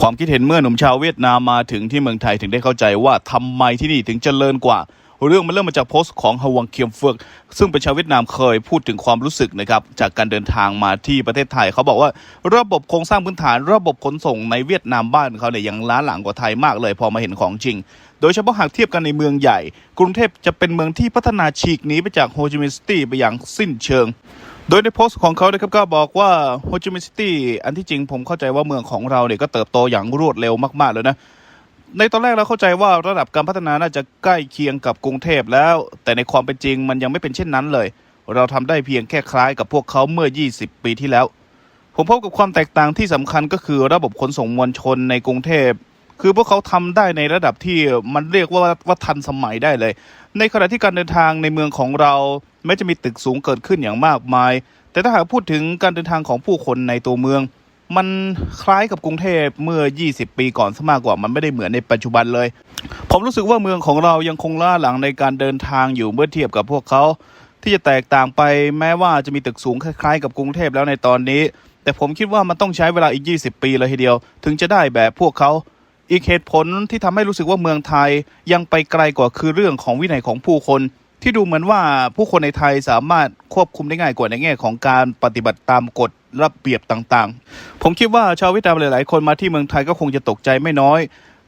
ความคิดเห็นเมื่อหนุ่มชาวเวียดนามมาถึงที่เมืองไทยถึงได้เข้าใจว่าทำไมที่นี่ถึงเจริญกว่า เรื่องมันเริ่มมาจากโพสต์ของฮวังเคียมเฟือกซึ่งเป็นชาวเวียดนามเคยพูดถึงความรู้สึกนะครับจากการเดินทางมาที่ประเทศไทย เขาบอกว่าระบบโครงสร้างพื้นฐาน ระบบขนส่งในเวียดนามบ้านเขาเนี่ยยังล้าหลังกว่าไทยมากเลย พอมาเห็นของจริง โดยเฉพาะหากเทียบกันในเมืองใหญ่ กรุงเทพจะเป็นเมืองที่พัฒนาฉีกหนีไปจากโฮจิมินห์ซิตี้ไปอย่างสิ้นเชิง โดยในโพสต์ของเขานะครับก็บอกว่าโฮจิมินห์ซิตี้อันที่จริงผมเข้าใจว่าเมืองของเราเนี่ยก็เติบโตอย่างรวดเร็วมาก ๆ เลยนะในตอนแรกเราเข้าใจว่าระดับการพัฒนาน่าจะใกล้เคียงกับกรุงเทพแล้ว แต่ในความเป็นจริงมันยังไม่เป็นเช่นนั้นเลย เราทำได้เพียงแค่คล้ายกับพวกเขาเมื่อ 20 ปีที่แล้ว ผมพบกับความแตกต่างที่สำคัญก็คือระบบขนส่งมวลชนในกรุงเทพ คือพวกเขาทำได้ในระดับที่มันเรียกว่าว่าทันสมัยได้เลย ในขณะที่การเดินทางในเมืองของเราแม้จะมีตึกสูงเกิดขึ้นอย่างมากมาย แต่ถ้าหากพูดถึงการเดินทางของผู้คนในตัวเมือง มันคล้ายกับกรุงเทพเมื่อ 20 ปีก่อนซะมากกว่ามันไม่ได้เหมือนในปัจจุบันเลย ผมรู้สึกว่าเมืองของเรายังคงล้าหลังในการเดินทางอยู่เมื่อเทียบกับพวกเขาที่จะแตกต่างไปแม้ว่าจะมีตึกสูงคล้าย ๆ กับกรุงเทพแล้วในตอนนี้ แต่ผมคิดว่ามันต้องใช้เวลาอีก 20 ปีเลยทีเดียว ถึงจะได้แบบพวกเขา อีกเหตุผลที่ทำให้รู้สึกว่าเมืองไทยยังไปไกลกว่าคือเรื่องของวินัยของผู้คน ที่ดูเหมือนว่าผู้คนในไทยสามารถควบคุมได้ง่ายกว่าในแง่ของการปฏิบัติตามกฎระเบียบต่างๆ ผมคิดว่าชาวเวียดนามหลายๆ คนมาที่เมืองไทยก็คงจะตกใจไม่น้อย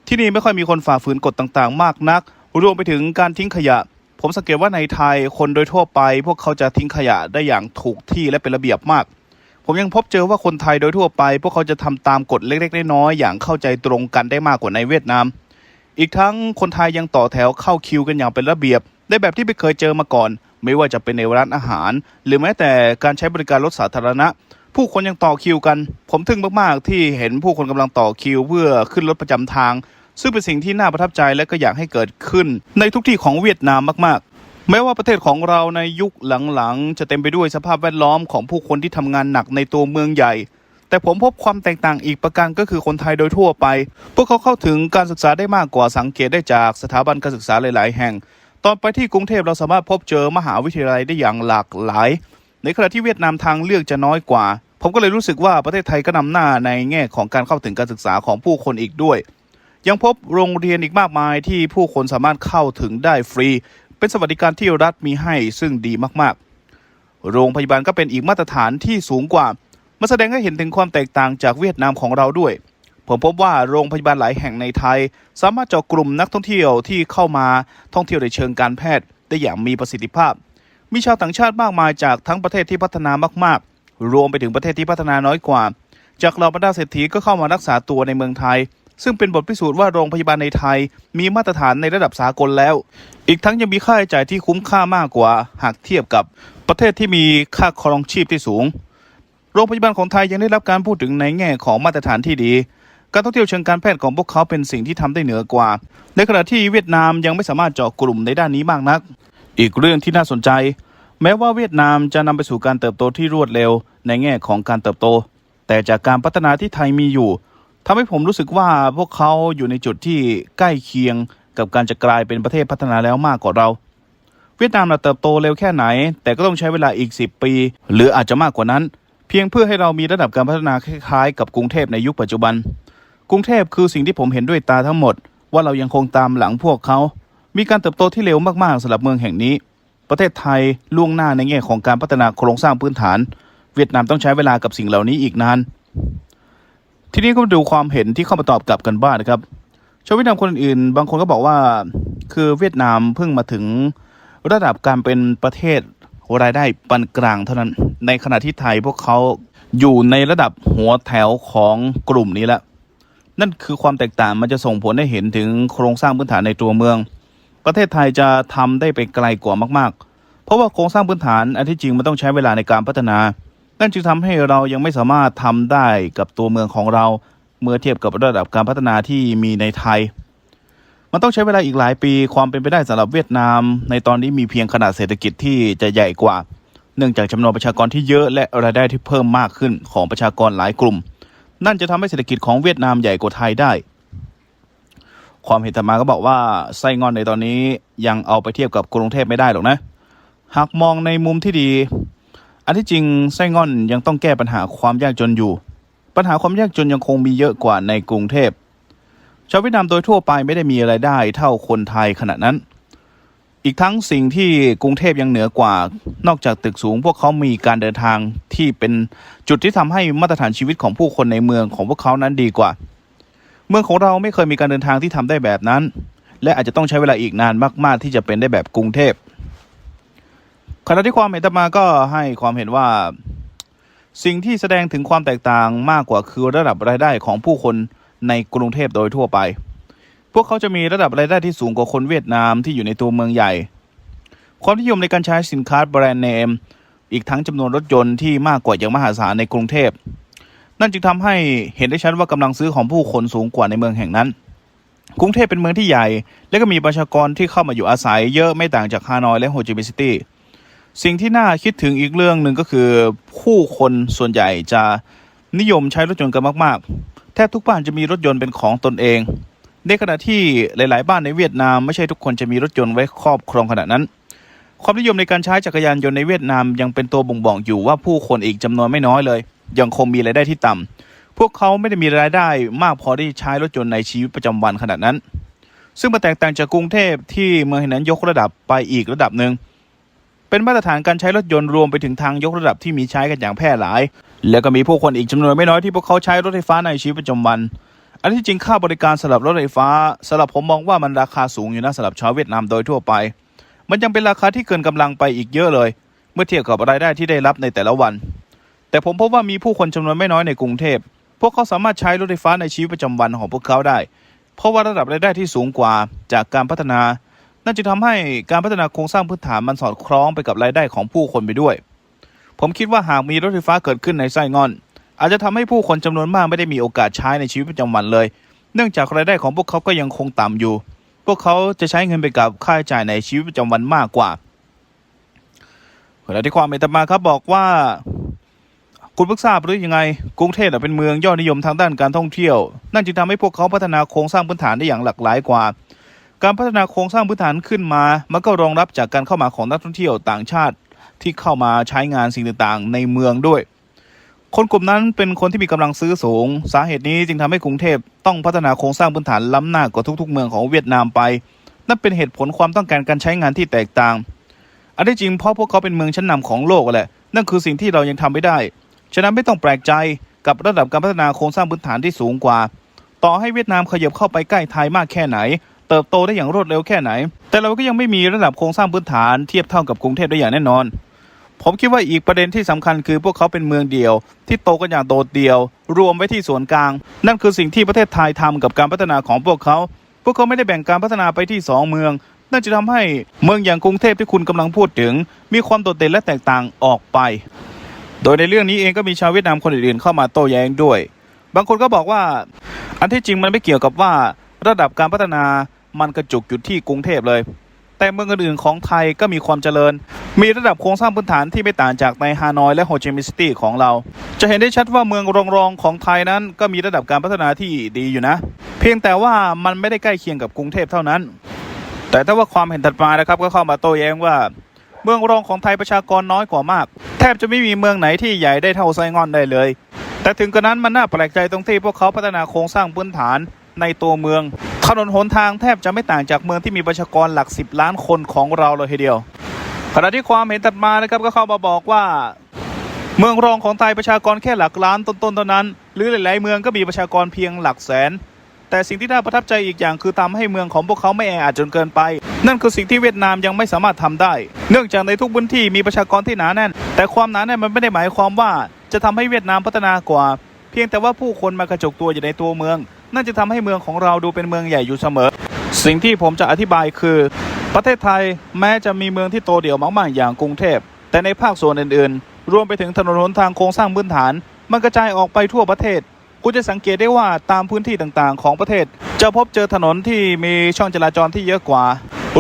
ที่นี่ไม่ค่อยมีคนฝ่าฝืนกฎต่างๆ มากนัก รวมไปถึงการทิ้งขยะ ผมสังเกตว่าในไทยคนโดยทั่วไป พวกเขาจะทิ้งขยะได้อย่างถูกที่และเป็นระเบียบมาก ผมยังพบเจอว่าคนไทยโดยทั่วไป พวกเขาจะทำตามกฎเล็กๆน้อยๆอย่างเข้าใจตรงกันได้มากกว่าในเวียดนาม อีกทั้งคนไทยยังต่อแถวเข้าคิวกันอย่างเป็นระเบียบ ได้แบบที่ไม่เคยเจอมาก่อน ไม่ว่าจะเป็นในร้านอาหาร หรือแม้แต่การใช้บริการรถสาธารณะ ผู้คนยังต่อคิวกัน ผมทึ่งมากๆ ที่เห็นผู้คนกำลังต่อคิวเพื่อขึ้นรถประจำทาง ซึ่งเป็นสิ่งที่น่าประทับใจและก็อยากให้เกิดขึ้น ในทุกที่ของเวียดนามมากๆ แม้ว่าประเทศของเราในยุคหลังๆ จะเต็มไปด้วยสภาพแวดล้อมของผู้คนที่ทำงานหนักในตัวเมืองใหญ่ แต่ผมพบความแตกต่างอีกประการก็คือคนไทยโดยทั่วไป พวกเขาเข้าถึงการศึกษาได้มากกว่าสังเกตได้จากสถาบันการศึกษาหลาย ๆ แห่ง ตอนไปที่กรุงเทพเราสามารถพบเจอมหาวิทยาลัยได้อย่างหลากหลาย ในขณะที่เวียดนามทางเลือกจะน้อยกว่า ผมก็เลยรู้สึกว่าประเทศไทยก็นำหน้าในแง่ของการเข้าถึงการศึกษาของผู้คนอีกด้วยยังพบโรงเรียนอีกมากมายที่ผู้คนสามารถเข้าถึงได้ฟรี เป็นสวัสดิการที่รัฐมีให้ซึ่งดีมากๆ โรงพยาบาลก็เป็นอีกมาตรฐานที่สูงกว่ามาแสดงให้เห็นถึงความแตกต่างจากเวียดนามของเราด้วย ผมพบว่าโรงพยาบาลหลายแห่งในไทย สามารถเจาะกลุ่มนักท่องเที่ยวที่เข้ามาท่องเที่ยวในเชิงการแพทย์ ได้อย่างมีประสิทธิภาพ มีชาวต่างชาติมากมายจากทั้งประเทศที่พัฒนามากๆ รวมไปถึงประเทศที่พัฒนาน้อยกว่า จากเหล่าบรรดาเศรษฐีก็เข้ามารักษาตัวในเมืองไทย ซึ่งเป็นบทพิสูจน์ว่าโรงพยาบาลในไทย มีมาตรฐานในระดับสากลแล้ว อีกทั้งยังมีค่าใช้จ่ายที่คุ้มค่ามากกว่า หากเทียบกับประเทศที่มีค่าครองชีพที่สูง โรงพยาบาลของไทยยังได้รับการพูดถึงในแง่ของมาตรฐานที่ดี การท่องเที่ยวเชิงการแพทย์ของพวกเขาเป็นสิ่งที่ทำได้เหนือกว่า ในขณะที่เวียดนามยังไม่สามารถเจาะกลุ่มในด้านนี้มากนัก อีกเรื่องที่น่าสนใจ แม้ว่าเวียดนามจะนำไปสู่การเติบโตที่รวดเร็ว ในแง่ของการเติบโต แต่จากการพัฒนาที่ไทยมีอยู่ ทำให้ผมรู้สึกว่าพวกเขาอยู่ในจุดที่ใกล้เคียงกับการจะกลายเป็นประเทศพัฒนาแล้วมากกว่าเรา เวียดนามเราเติบโตเร็วแค่ไหน แต่ก็ต้องใช้เวลาอีก 10 ปี หรืออาจจะมากกว่านั้น เพียงเพื่อให้เรามีระดับการพัฒนาคล้ายๆ กับกรุงเทพในยุคปัจจุบัน กรุงเทพคือสิ่งที่ผมเห็นด้วยตาทั้งหมด ว่าเรายังคงตามหลังพวกเขา มีการเติบโตที่เร็วมากๆสำหรับเมืองแห่งนี้ ประเทศไทยล่วงหน้าในแง่ของการพัฒนาโครงสร้างพื้นฐาน เวียดนามต้องใช้เวลากับสิ่งเหล่านี้อีกนาน ทีนี้ก็มาดูความเห็นที่เข้ามาตอบกลับกันบ้างนะครับชาวเวียดนามคนอื่นบางคนก็บอกว่าคือเวียดนามเพิ่งมาถึงระดับการเป็นประเทศรายได้ปานกลางเท่านั้น ในขณะที่ไทยพวกเขาอยู่ในระดับหัวแถวของกลุ่มนี้แล้วนั่นคือความแตกต่างมันจะส่งผลให้เห็นถึงโครงสร้างพื้นฐานในตัวเมือง ประเทศไทยจะทำได้ไปไกลกว่ามาก ๆ เพราะว่าโครงสร้างพื้นฐานอันที่จริงมันต้องใช้เวลาในการพัฒนา นั่นจึงทำให้เรายังไม่สามารถทำได้กับตัวเมืองของเรา เมื่อเทียบกับระดับการพัฒนาที่มีในไทย มันต้องใช้เวลาอีกหลายปีความเป็นไปได้สำหรับเวียดนาม ในตอนนี้มีเพียงขนาดเศรษฐกิจที่จะใหญ่กว่า เนื่องจากจำนวนประชากรที่เยอะและรายได้ที่เพิ่มมากขึ้นของประชากรหลายกลุ่ม นั่นจะทำให้เศรษฐกิจของเวียดนามใหญ่กว่าไทยได้ ความเห็นต่อมาก็บอกว่าไส้งอนในตอนนี้ยังเอาไปเทียบกับกรุงเทพไม่ได้หรอกนะ หากมองในมุมที่ดี อันที่จริงไส้งอนยังต้องแก้ปัญหาความยากจนอยู่ ปัญหาความยากจนยังคงมีเยอะกว่าในกรุงเทพ ชาวเวียดนามโดยทั่วไปไม่ได้มีอะไรายได้เท่าคนไทยขณะนั้น อีกทั้งสิ่งที่กรุงเทพยังเหนือกว่า นอกจากตึกสูง พวกเขามีการเดินทางที่เป็นจุดที่ทำให้มาตรฐานชีวิตของผู้คนในเมืองของพวกเขานั้นดีกว่า เมืองของเราไม่เคยมีการเดินทางที่ทำได้แบบนั้น และอาจจะต้องใช้เวลาอีกนานมาก ๆ ที่จะเป็นได้แบบกรุงเทพ ขณะที่ความเห็นต่อมาก็ให้ความเห็นว่า สิ่งที่แสดงถึงความแตกต่างมากกว่าคือระดับรายได้ของผู้คนในกรุงเทพโดยทั่วไป พวกเขาจะมีระดับรายได้ที่สูงกว่าคนเวียดนามที่อยู่ในตัวเมืองใหญ่ ความนิยมในการใช้สินค้าแบรนด์เนม อีกทั้งจำนวนรถยนต์ที่มากกว่าอย่างมหาศาลในกรุงเทพ นั่นจึงทำให้เห็นได้ชัดว่ากำลังซื้อของผู้คนสูงกว่าในเมืองแห่งนั้นกรุงเทพเป็นเมืองที่ใหญ่ และก็มีประชากรที่เข้ามาอยู่อาศัยเยอะไม่ต่างจากฮานอยและโฮจิมินห์ซิตี้ สิ่งที่น่าคิดถึงอีกเรื่องหนึ่งก็คือ ผู้คนส่วนใหญ่จะนิยมใช้รถยนต์กันมากๆ แทบทุกบ้านจะมีรถยนต์เป็นของตนเอง ในขณะที่หลาย ๆ บ้านในเวียดนามไม่ใช่ทุกคนจะมีรถยนต์ไว้ครอบครองขนาดนั้น ความนิยมในการใช้จักรยานยนต์ในเวียดนามยังเป็นตัวบ่งบอกอยู่ว่าผู้คนอีกจำนวนไม่น้อยเลย ยังคงมีรายได้ที่ต่ำพวกเขาไม่ได้มีรายได้มากพอที่ใช้รถยนต์ในชีวิตประจำวันขนาดนั้น ซึ่งมันแตกต่างจากกรุงเทพที่เมืองแห่งนั้นยกระดับไปอีกระดับหนึ่ง เป็นมาตรฐานการใช้รถยนต์รวมไปถึงทางยกระดับที่มีใช้กันอย่างแพร่หลาย แล้วก็มีผู้คนอีกจำนวนไม่น้อยที่พวกเขาใช้รถไฟฟ้าในชีวิตประจำวัน อันที่จริงค่าบริการสำหรับรถไฟฟ้าสำหรับผมมองว่ามันราคาสูงอยู่นะสำหรับชาวเวียดนามโดยทั่วไป มันยังเป็นราคาที่เกินกำลังไปอีกเยอะเลย เมื่อเทียบกับรายได้ที่ได้รับในแต่ละวัน แต่ผมพบว่ามีผู้คนจำนวนไม่น้อยในกรุงเทพพวกเขาสามารถใช้รถไฟฟ้าในชีวิตประจำวันของพวกเขาได้ เพราะว่าระดับรายได้ที่สูงกว่าจากการพัฒนา นั่นจะทำให้การพัฒนาโครงสร้างพื้นฐานมันสอดคล้องไปกับรายได้ของผู้คนไปด้วย ผมคิดว่าหากมีรถไฟฟ้าเกิดขึ้นในไส้งอน อาจจะทำให้ผู้คนจำนวนมากไม่ได้มีโอกาสใช้ในชีวิตประจำวันเลย เนื่องจากรายได้ของพวกเขาก็ยังคงต่ำอยู่ พวกเขาจะใช้เงินไปกับค่าใช้จ่ายในชีวิตประจำวันมากกว่าขณะที่ความเมตมาครับบอกว่า คุณเพิ่งทราบหรือยังไง กรุงเทพเป็นเมืองยอดนิยมทางด้านการท่องเที่ยว นั่นจึงทำให้พวกเขาพัฒนาโครงสร้างพื้นฐานได้อย่างหลากหลายกว่า การพัฒนาโครงสร้างพื้นฐานขึ้นมา มันก็รองรับจากการเข้ามาของนักท่องเที่ยวต่างชาติ ที่เข้ามาใช้งานสิ่งต่างๆ ในเมืองด้วย คนกลุ่มนั้นเป็นคนที่มีกำลังซื้อสูง สาเหตุนี้จึงทำให้กรุงเทพต้องพัฒนาโครงสร้างพื้นฐานล้ำหน้ากว่าทุก ๆ เมืองของเวียดนามไป นั่นเป็นเหตุผลความต้องการการใช้งานที่แตกต่าง อันที่จริงเพราะพวกเขาเป็นเมืองชั้นนำของโลกแหละ นั่นคือสิ่งที่เรายังทำไม่ได้ ฉะนั้นไม่ต้องแปลกใจกับระดับการพัฒนาโครงสร้างพื้นฐานที่สูงกว่า ต่อให้เวียดนามขยับเข้าไปใกล้ไทยมากแค่ไหน เติบโตได้อย่างรวดเร็วแค่ไหน แต่เราก็ยังไม่มีระดับโครงสร้างพื้นฐานเทียบเท่ากับกรุงเทพได้อย่างแน่นอน ผมคิดว่าอีกประเด็นที่สำคัญคือพวกเขาเป็นเมืองเดียว ที่โตกันอย่างโดดเดี่ยว รวมไว้ที่ส่วนกลาง นั่นคือสิ่งที่ประเทศไทยทำกับการพัฒนาของพวกเขา พวกเขาไม่ได้แบ่งการพัฒนาไปที่สองเมืองนั่นจะทำให้เมืองอย่างกรุงเทพที่คุณกำลังพูดถึง มีความโดดเด่นและแตกต่างออกไป โดยในเรื่องนี้เองก็มีชาวเวียดนามคนอื่นๆเข้ามาโต้แย้งด้วย บางคนก็บอกว่า อันที่จริงมันไม่เกี่ยวกับว่าระดับการพัฒนา มันกระจุกอยู่ที่กรุงเทพเลย แต่เมืองอื่นๆของไทยก็มีความเจริญ มีระดับโครงสร้างพื้นฐานที่ไม่ต่างจากในฮานอยและโฮจิมินห์ซิตี้ของเรา จะเห็นได้ชัดว่าเมืองรองๆของไทยนั้นก็มีระดับการพัฒนาที่ดีอยู่นะ เพียงแต่ว่ามันไม่ได้ใกล้เคียงกับกรุงเทพเท่านั้น แต่ถ้าว่าความเห็นถัดมานะครับก็เข้ามาโต้แย้งว่าเมืองรองของไทยประชากรน้อยกว่ามาก แทบจะไม่มีเมืองไหนที่ใหญ่ได้เท่าไซงอนได้เลย แต่ถึงกระนั้นมันน่าแปลกใจตรงที่พวกเขาพัฒนาโครงสร้างพื้นฐานในตัวเมือง ถนนหนทางแทบจะไม่ต่างจากเมืองที่มีประชากรหลักสิบล้านคนของเราเลยทีเดียว ขณะที่ความเห็นถัดมานะครับก็เข้ามาบอกว่า เมืองรองของไทยประชากรแค่หลักล้านต้นๆเท่านั้น หรือหลาย ๆ เมืองก็มีประชากรเพียงหลักแสน แต่สิ่งที่น่าประทับใจอีกอย่างคือทำให้เมืองของพวกเขาไม่แออัดจนเกินไป นั่นคือสิ่งที่เวียดนามยังไม่สามารถทำได้ เนื่องจากในทุกพื้นที่มีประชากรที่หนาแน่น แต่ความหนาแน่นมันไม่ได้หมายความว่า จะทำให้เวียดนามพัฒนากว่า เพียงแต่ว่าผู้คนมากระจกตัวอยู่ในตัวเมือง นั่นจะทำให้เมืองของเราดูเป็นเมืองใหญ่อยู่เสมอ สิ่งที่ผมจะอธิบายคือ ประเทศไทยแม้จะมีเมืองที่โตเดี่ยวมากๆอย่างกรุงเทพ แต่ในภาคส่วนอื่นๆ รวมไปถึงถนนหนทางโครงสร้างพื้นฐาน มันกระจายออกไปทั่วประเทศคุณจะสังเกตได้ว่าตามพื้นที่ต่างๆ ของประเทศ จะพบเจอถนนที่มีช่องจราจรที่เยอะกว่า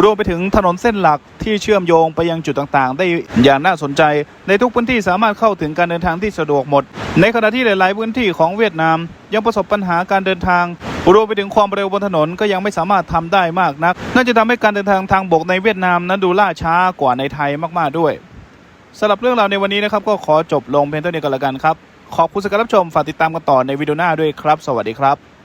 รวมไปถึงถนนเส้นหลักที่เชื่อมโยงไปยังจุดต่างๆ ได้อย่างน่าสนใจ ในทุกพื้นที่สามารถเข้าถึงการเดินทางที่สะดวกหมด ในขณะที่หลาย ๆ พื้นที่ของเวียดนาม ยังประสบปัญหาการเดินทางรวมไปถึงความเร็วบนถนนก็ยังไม่สามารถทำได้มากนักน่าจะทำให้การเดินทางทางบกในเวียดนามนั้นดูล่าช้ากว่าในไทยมากๆด้วยสำหรับเรื่องราวในวันนี้นะครับก็ขอจบลงเพียงเท่านี้ก็แล้วกันครับขอบคุณสำหรับรับชมฝากติดตามกันต่อในวิดีโอหน้าด้วยครับ สวัสดีครับ